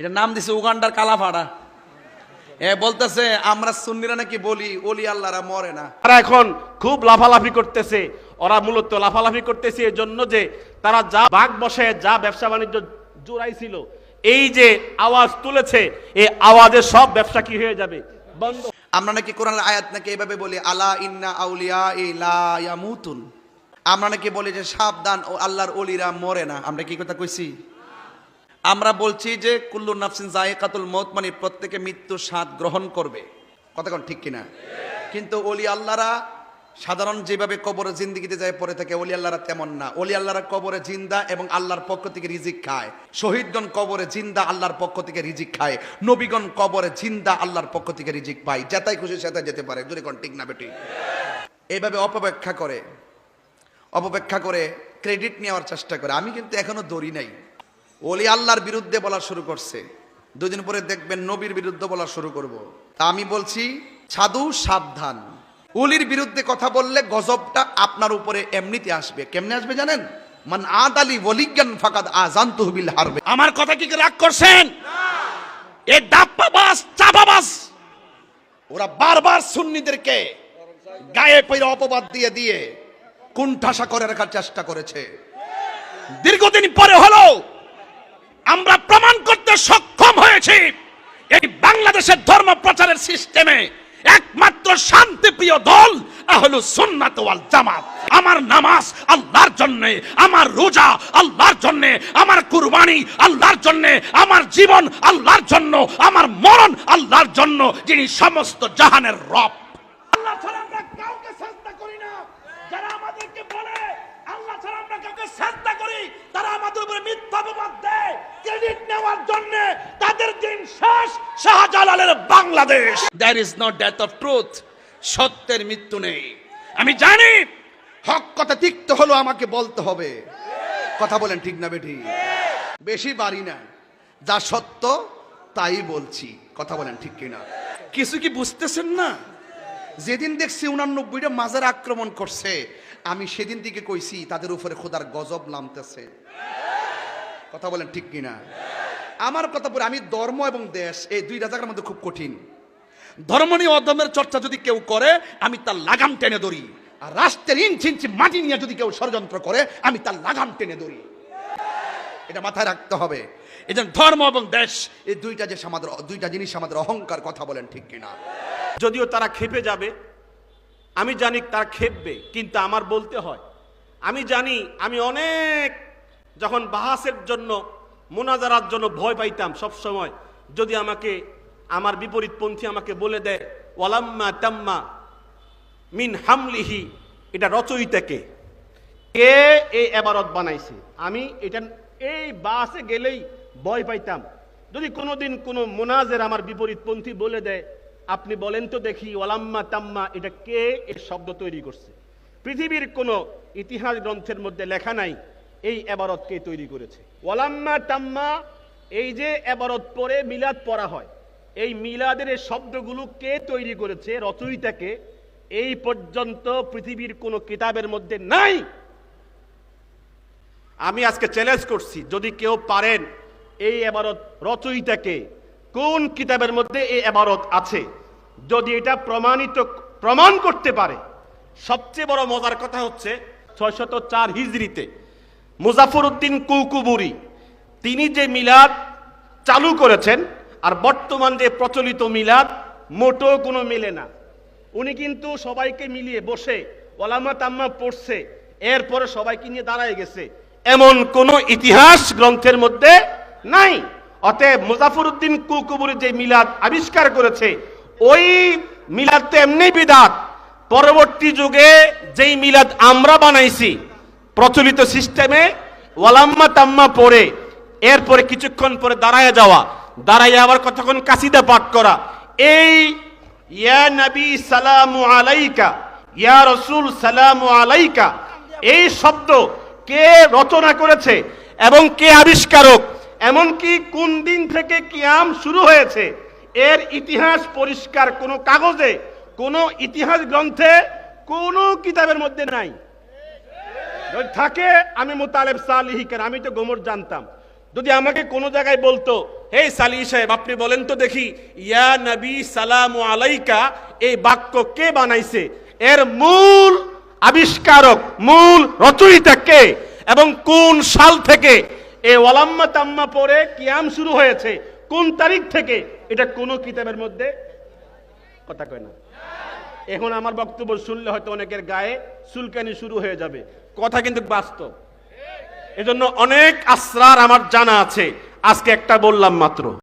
এটা নাম দিছে উগান্ডার কালাফাড়া। এ বলতেছে আমরা সুন্নিরা নাকি বলি ওলি আল্লাহরা মরে না। তারা এখন খুব লাফালাফি করতেছে। ওরা মূলত লাফালাফি করতেছে এই জন্য যে তারা যা বাঘ বসে যা ব্যবসা বাণিজ্য জোড়াইছিল এই যে আওয়াজ তুলেছে এই আওয়াজে সব ব্যবসা কি হয়ে যাবে? বন্ধ। আমরা নাকি কোরআনের আয়াত নাকি এইভাবে বলি আলা ইন্না আউলিয়া ইলা ইয়ামুতুন। আমরা নাকি বলি যে সাবধান ও আল্লাহর ওলিরা মরে না। আমরা কি কথা কইছি? আমরা বলছি যে কুল্লু নাফসিন জায়কাতুল মত মানে প্রত্যেকে মৃত্যুর স্বাদ গ্রহণ করবে। কথা কোন ঠিক কিনা? কিন্তু ওলি আল্লাহরা সাধারণ যেভাবে কবরে জিন্দিগিতে যায় পড়ে থাকে ওলি আল্লাহরা তেমন না। ওলি আল্লাহরা কবরে জিন্দা এবং আল্লাহর পক্ষ থেকে রিজিক খায়। শহীদগণ কবরে জিন্দা, আল্লাহর পক্ষ থেকে রিজিক খায়। নবীগণ কবরে জিন্দা, আল্লাহর পক্ষ থেকে রিজিক পায়। যেতাই খুশি সেটাই যেতে পারে। যদি কোন ঠিক না, বেটি? এইভাবে অপব্যাখ্যা করে অপব্যাখ্যা করে ক্রেডিট নেওয়ার চেষ্টা করে। আমি কিন্তু এখনও দৌড়ি নাই। ওলি আল্লাহর বিরুদ্ধে বলা শুরু করছে। দুদিন পরে দেখবেন নবীর বিরুদ্ধে বলা শুরু করব। তা আমি বলছি, সাধু সাবধান। উলির বিরুদ্ধে কথা বললে গজবটা আপনার উপরে এমনিতে আসবে। কেমনে আসবে জানেন? মান আদালি ওলিজ্ঞান ফাকাদ আজান তহবিল হারবে। আমার কথা কি রাগ করছেন? এই ডাপ্পাবাস চাপাবাস ওরা বারবার সুন্নিদেরকে গায়ে পইরা অপবাদ দিয়ে দিয়ে কুণ্ঠাসা করে রাখার চেষ্টা করেছে। দীর্ঘদিন পরে হলো আমরা প্রমাণ করতে সক্ষম হয়েছি এই বাংলাদেশের ধর্ম প্রচারের সিস্টেমে একমাত্র শান্তিপ্রিয় দল আহলু সুন্নাত ওয়াল জামাত। আমার নামাজ আল্লাহর জন্য, আমার রোজা আল্লাহর জন্য, আমার কুরবানি আল্লাহর জন্য, আমার জীবন আল্লাহর জন্য, আমার মরণ আল্লাহর জন্য, যিনি সমস্ত জাহানের রব আল্লাহ ছাড়া আমরা কাউকে চেষ্টা করি না যারা আমাদেরকে বলে আল্লাহ ছাড়া আমরা কাউকে চেষ্টা করি তারা আমাদের উপরে মিথ্যা অপবাদ দেয় ক্রেডিট নেওয়ার জন্য তাদের দিন শেষ শাহজালালের Bangladesh. There is not death of truth সত্যের মৃত্যু নেই। আমি জানি, হক কথা তিক্ত হলো আমাকে বলতে হবে। কথা বলেন ঠিক না বেঠি? বেশি বাড়ি না যা সত্য, তাই বলছি। কথা বলেন ঠিক কিনা? কিছু কি বুঝতেছেন না? যেদিন দেখছি উনানব্বইটা মাজার আক্রমণ করছে, আমি সেদিন থেকে কইছি, তাদের উপরে খোদার গজব নামতেছে। কথা বলেন ঠিক কিনা? আমার কথা বলে, আমি ধর্ম এবং দেশ, এই দুইটা জায়গার মধ্যে খুব কঠিন। ধর্ম নিয়ে অধর্মের চর্চা যদি কেউ করে, আমি তার লাগাম টেনে ধরি। আর রাষ্ট্রের ইঞ্চি ইঞ্চি মাটি নিয়ে যদি কেউ ষড়যন্ত্র করে, আমি তার লাগাম টেনে ধরি। এটা মাথায় রাখতে হবে। এই ধর্ম এবং দেশ, এই দুইটা যে আমাদের দুইটা জিনিস আমাদের অহংকার কথা বলেন ঠিক কিনা। যদিও তারা খেপে যাবে, আমি জানি তারা খেপবে কিন্তু আমার বলতে হয়। আমি জানি, আমি অনেক, যখন বাহাসের জন্য মোনাজারার জন্য ভয় পাইতাম সব সময় যদি আমাকে, আমার বিপরীতপন্থী আমাকে বলে দেয়, ওয়ালাম্মা তাম্মা মিন হামলিহি এটা রচয়িতাকে কে? এই এবারত বানাইছে? আমি এটা, এই বাসে গেলেই ভয় পাইতাম। যদি কোনোদিন কোনো মোনাজের আমার বিপরীতপন্থী বলে দেয়, আপনি বলেন তো দেখি, ওয়ালাম্মা তাম্মা এটা কে এর শব্দ তৈরি করছে? পৃথিবীর কোনো ইতিহাস গ্রন্থের মধ্যে লেখা নাই এই এবারতকে তৈরি করেছে। ওলাম্মা তাম্মা, এই যে এবারত পরে মিলাদ পড়া হয়, এই মিলাদের শব্দগুলো কে তৈরি করেছে, রচয়িতাকে, এই পর্যন্ত পৃথিবীর কোনো কিতাবের মধ্যে নাই। আমি আজকে চ্যালেঞ্জ করছি, যদি কেউ পারেন এই এবারত রচয়িতাকে, কোন কিতাবের মধ্যে এই এবারত আছে? যদি এটা প্রমাণিত, প্রমাণ করতে পারে, সবচেয়ে বড় মজার কথা হচ্ছে ছয়শত চার হিজড়িতে মুজাফর উদ্দিন কুকুবুরি তিনি যে মিলাদ চালু করেছেন, আর বর্তমান যে প্রচলিত মিলাদ মোটো কোনো মিলে না। উনি কিন্তু সবাইকে মিলিয়ে বসে, ওলামা তাম্মা পড়ছে, এরপরে সবাইকে নিয়ে দাঁড়ায় গেছে। এমন কোন ইতিহাস গ্রন্থের মধ্যে নাই। অতএব মুজাফর উদ্দিন কুকুবুরি যে মিলাদ আবিষ্কার করেছে, ওই মিলাদ তো এমনি বিদাত। পরবর্তী যুগে যেই মিলাদ আমরা বানাইছি প্রচলিত সিস্টেমে ওয়ালাম্মা তাম্মা পড়ে, এরপরে কিছুক্ষণ পরে দাঁড়ায় যাওয়া, দাঁড়াইয়া আবার কতক্ষণ কাসিদা পাঠ করা। এই, ইয়া নবী সালামু আলাইকা, ইয়া রসুল সালামু আলাইকা, এই শব্দ কে রচনা করেছে এবং কে আবিষ্কারক, এমনকি কোন দিন থেকে কিয়াম শুরু হয়েছে, এর ইতিহাস পরিষ্কার কোনো কাগজে, কোনো ইতিহাস গ্রন্থে কোনো কিতাবের মধ্যে নাই। যদি থাকে, আমি মোতালেব সালিহিকের আমি তো গোমর জানতাম। যদি আমাকে কোনো জায়গায় বলতো হে সালি সাহেব, আপনি বলেন তো দেখি, ইয়া নবী সালামু আলাইকা, এই বাক্য কে বানাইছে? এর মূল আবিষ্কারক, মূল রচয়িতা কে? এবং কোন সাল থেকে এ ওয়ালাম্মা তাম্মা পরে কিয়াম শুরু হয়েছে? কোন তারিখ থেকে? এটা কোন কিতাবের মধ্যে কথা কয় না। এখন আমার বক্তব্য শুনলে হয়তো অনেকের গায়ে চুলকানি শুরু হয়ে যাবে। কথা কিন্তু বাস্তব। এজন্য অনেক আশ্রার আমার জানা আছে। আজকে একটা বললাম মাত্র।